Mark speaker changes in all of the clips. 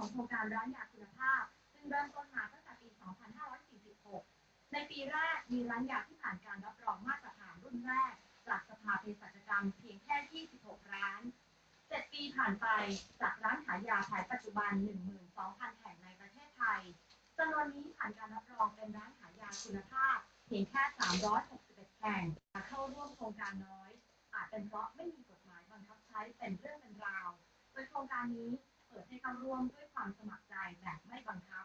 Speaker 1: ของโครงการร้านยาคุณภาพ ซึ่งเริ่มต้นมาตั้งแต่ปี 2546 ในปีแรกมีร้านยาที่ผ่านการรับรองมาตรฐานรุ่นแรก จากสภาเภสัชกรรมเพียงแค่ 26 ร้าน 7 ปีผ่านไปจากร้านขายยาแผนปัจจุบัน 12,000 แห่งในประเทศไทยจำนวนนี้ผ่านการรับรองเป็นร้านขายยาคุณภาพ เพียงแค่ 361 แห่งเข้าร่วมโครงการน้อย อาจเป็นเพราะไม่มีกฎหมายบังคับใช้เป็นเรื่องเป็นราว โดยโครงการนี้ เปิดให้เข้าร่วมด้วยความสมัครใจแบบไม่บังคับ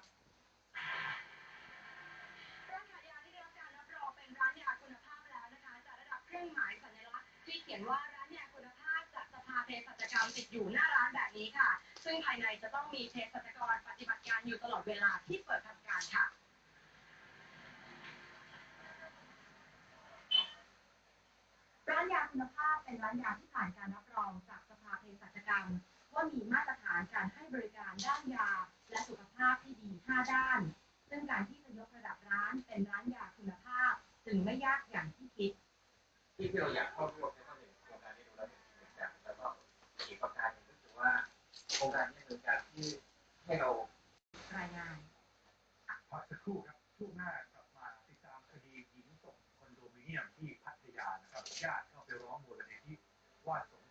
Speaker 1: ร้านขายยาที่ได้รับการรับรองเป็นร้านยาคุณภาพแล้วนะคะจะได้รับเครื่องหมายสัญลักษณ์ที่เขียนว่าร้านยาคุณภาพจากสภาเภสัชกรรมติดอยู่หน้าร้านแบบนี้ค่ะ ซึ่งภายในจะต้องมีเภสัชกรปฏิบัติการอยู่ตลอดเวลาที่เปิดทำการค่ะร้านยาคุณภาพเป็นร้านยาที่ผ่านการรับรองจากสภาเภสัชกรรม ว่ามีมาตรฐานการให้บริการด้านยา และสุขภาพที่ดี 5 ด้าน ซึ่งการที่จะยกระดับร้านเป็นร้านยาคุณภาพ จึงไม่ยากอย่างที่คิด
Speaker 2: ที่ที่เราอยากเข้าร่วมเนี่ยก็นโครงการนี้ดูแล้วเป็นหนึ่งอย่างแล้วก็อีกประการนึงก็คือว่าโครงการนี้เป็นการที่ให้เรา
Speaker 1: รายงาน
Speaker 3: พักสักครู่ครับช่วงหน้ากลับมาติดตามคดีหญิงตกคอนโดมิเนียมที่พัทยานะครับญาติเข้าไปร้องมูลนิธิว่าส่ง